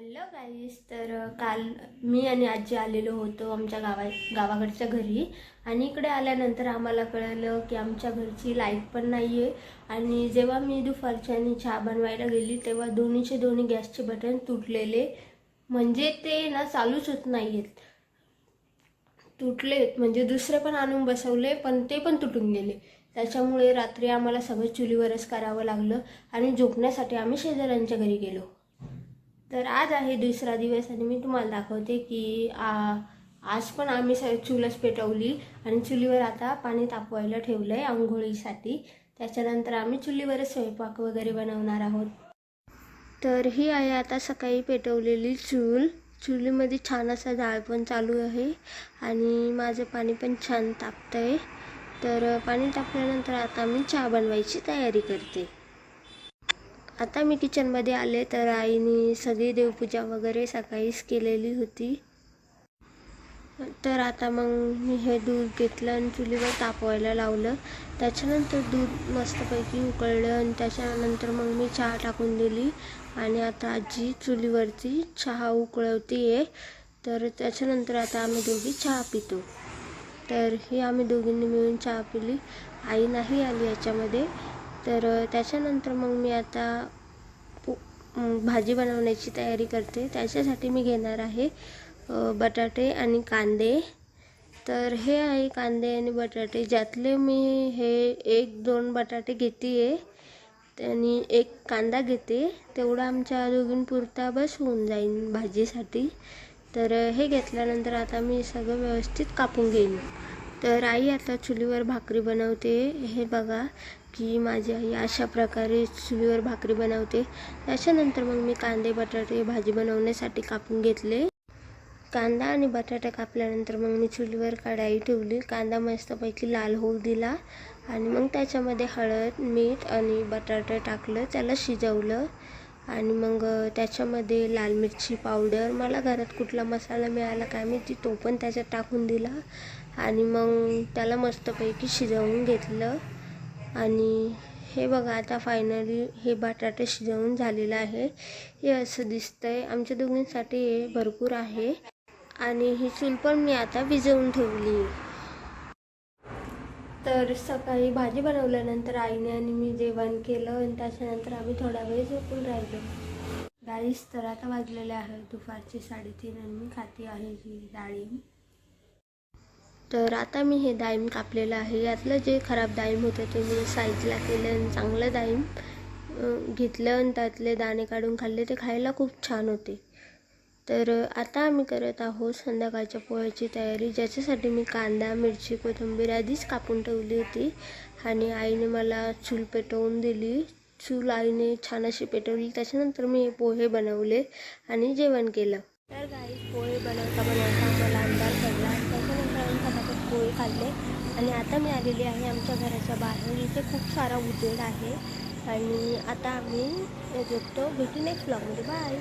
Hello गाईस तर काल मी आणि आजी आलेलो होतो आमच्या गावा गावाकडच्या घरी. आणि इकडे आल्यानंतर आम्हाला कळलं की आमच्या घरची लाइट पण नाही आहे आणि जेव्हा मी दुपारच्यानी चहा बनवायला गेली तेव्हा दोन्हीचे दोन्ही गॅसचे बटन तुटलेले. म्हणजे ते ना चालूच होत नाही आहेत तुटले म्हणजे दुसरे पण आणून बसवले पण ते पण तुटून गेले. त्याच्यामुळे रात्री आम्हाला सगळं चुलीवरच करावं लागलं. आणि झोपण्यासाठी आम्ही शेजाऱ्यांच्या घरी गेलो. तर आज आहे दुसरा दिवस आणि मी तुम्हाला दाखवते की आ, आज पण आम्ही स चुलच पेटवली आणि चुलीवर आता पाणी तापवायला ठेवलं आहे आंघोळीसाठी. त्याच्यानंतर आम्ही चुलीवरच स्वयंपाक वगैरे बनवणार आहोत. तर ही आहे आता सकाळी पेटवलेली चूल. चुलीमध्ये छान असा जाळ पण चालू आहे आणि माझं पाणी पण छान तापतं आहे तर पाणी तापल्यानंतर आता मी चहा बनवायची तयारी करते. आता मी किचनमध्ये आले तर आईने सगळी देवपूजा वगैरे सकाळीच केलेली होती. तर आता मग मी हे दूध घेतलं आणि चुलीवर तापवायला लावलं. त्याच्यानंतर दूध मस्तपैकी उकळलं आणि त्याच्यानंतर मग मी चहा टाकून दिली. आणि आता आजी चुलीवरती चहा उकळवती आहे तर त्याच्यानंतर आता आम्ही दोघी चहा पितो. तर ही आम्ही दोघींनी मिळून चहा पिली. आई नाही आली याच्यामध्ये. तर त्याच्यानंतर मग मी आता भाजी बनवण्याची तयारी करते. त्याच्यासाठी मी घेणार आहे बटाटे आणि कांदे. तर हे आहे कांदे आणि बटाटे. ज्यातले मी हे एक दोन बटाटे घेते आहे आणि एक कांदा घेते तेवढा आमच्या दोघींपुरता बस होऊन जाईल भाजीसाठी. तर हे घेतल्यानंतर आता मी सगळं व्यवस्थित कापून घेईन. तर आई आता चुलीवर भाकरी बनवते. हे बघा की माझी आई अशा प्रकारे चुलीवर भाकरी बनवते. त्याच्यानंतर मग मी कांदे बटाटे भाजी बनवण्यासाठी कापून घेतले. कांदा आणि बटाटा कापल्यानंतर मग मी चुलीवर कढाई ठेवली. कांदा मस्तपैकी लाल होऊ दिला आणि मग त्याच्यामध्ये हळद मीठ आणि बटाटा टाकलं. त्याला शिजवलं आणि मग त्याच्यामध्ये लाल मिरची पावडर. मला घरात कुठला मसाला मिळाला काय माहिती? तो पण त्याच्यात टाकून दिला आणि मग त्याला मस्तपैकी शिजवून घेतलं. आणि हे बघा आता फायनली हे बटाटे शिजवून झालेलं आहे. हे असं दिसतंय. आमच्या दोघींसाठी हे भरपूर आहे. आणि ही चूल पण मी आता भिजवून ठेवली. तर सकाळी भाजी बनवल्यानंतर आईने आणि मी जेवण केलं आणि त्याच्यानंतर आम्ही थोडा वेळ झोपून राहिलो. डाळीस तर आता वाजलेले आहे दुपारची साडेतीन आणि मी खाते आहे ही डाळी. तर आता मी हे डाळिंब कापलेलं आहे. यातलं जे खराब डाळिंब होतं ते मी साईजला केलं आणि चांगलं डाळिंब घेतलं आणि त्यातले दाणे काढून खाल्ले. ते खायला खूप छान होते. तर आता आम्ही करत आहोत संध्याकाळच्या पोह्याची तयारी. ज्याच्यासाठी मी कांदा मिरची कोथिंबीर आधीच कापून ठेवली होती. आणि आईने मला चूल पेटवून दिली. चूल आईने छान अशी पेटवली. त्याच्यानंतर मी हे पोहे बनवले आणि जेवण केलं. तर काही पोहे बनवता बनवता आम्हाला अंधार पडला त्याच्यानंतर आम्ही फटाफट काढले खाल्ले. आणि आता मी आलेली आहे आमच्या घराच्या बाहेर. इथे खूप सारा उजेड आहे. आणि आता आम्ही झोपतो. भेटू नेक्स्ट ब्लॉगमध्ये बाय